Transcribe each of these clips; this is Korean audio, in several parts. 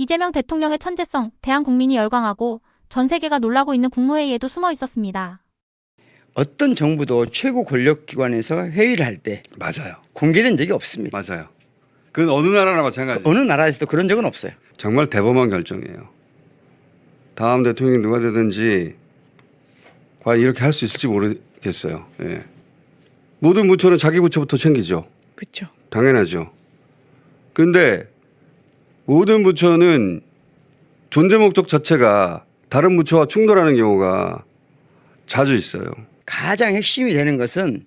이재명 대통령의 천재성, 대한 국민이 열광하고 전 세계가 놀라고 있는 국무회의에도 숨어 있었습니다. 어떤 정부도 최고 권력 기관에서 회의를 할 때 맞아요. 공개된 적이 없습니다. 맞아요. 그건 어느 나라나 마찬가지. 어느 나라에서도 그런 적은 없어요. 정말 대범한 결정이에요. 다음 대통령이 누가 되든지 과연 이렇게 할 수 있을지 모르겠어요. 예. 모든 부처는 자기 부처부터 챙기죠. 그렇죠. 당연하죠. 근데 모든 부처는 존재 목적 자체가 다른 부처와 충돌하는 경우가 자주 있어요. 가장 핵심이 되는 것은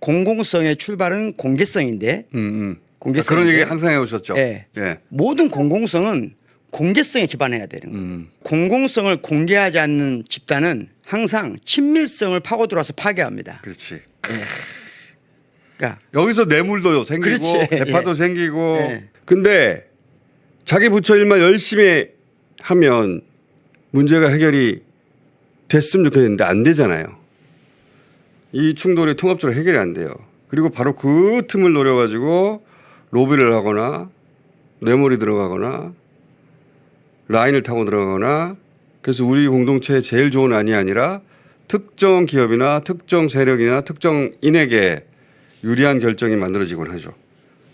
공공성의 출발은 공개성인데 음, 음. 공개성. 그런 얘기 항상 해오셨죠. 예. 예. 모든 공공성은 공개성에 기반해야 되는 거예요. 음. 공공성을 공개하지 않는 집단은 항상 친밀성을 파고 들어와서 파괴합니다. 그렇지. 그러니까 여기서 뇌물도 생기고 그렇지. 대파도 예. 생기고. 예. 근데 자기 부처 일만 열심히 하면 문제가 해결이 됐으면 좋겠는데 안 되잖아요. 이 충돌이 통합적으로 해결이 안 돼요. 그리고 바로 그 틈을 노려가지고 로비를 하거나 뇌물이 들어가거나 라인을 타고 들어가거나 그래서 우리 공동체에 제일 좋은 안이 아니라 특정 기업이나 특정 세력이나 특정인에게 유리한 결정이 만들어지곤 하죠.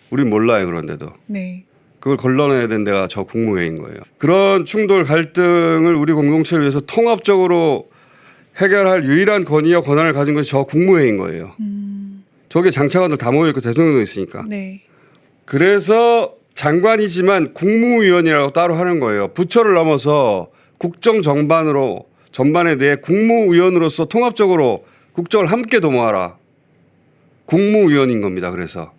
우린 몰라요 그런데도. 네. 그걸 걸러내야 되는 데가 저 국무회의인 거예요. 그런 충돌 갈등을 우리 공동체를 위해서 통합적으로 해결할 유일한 권위와 권한을 가진 것이 저 국무회의인 거예요. 저게 장차관들 다 모여 있고 대통령도 있으니까. 네. 그래서 장관이지만 국무위원이라고 따로 하는 거예요. 부처를 넘어서 국정 전반으로 전반에 대해 국무위원으로서 통합적으로 국정을 함께 도모하라. 국무위원인 겁니다. 그래서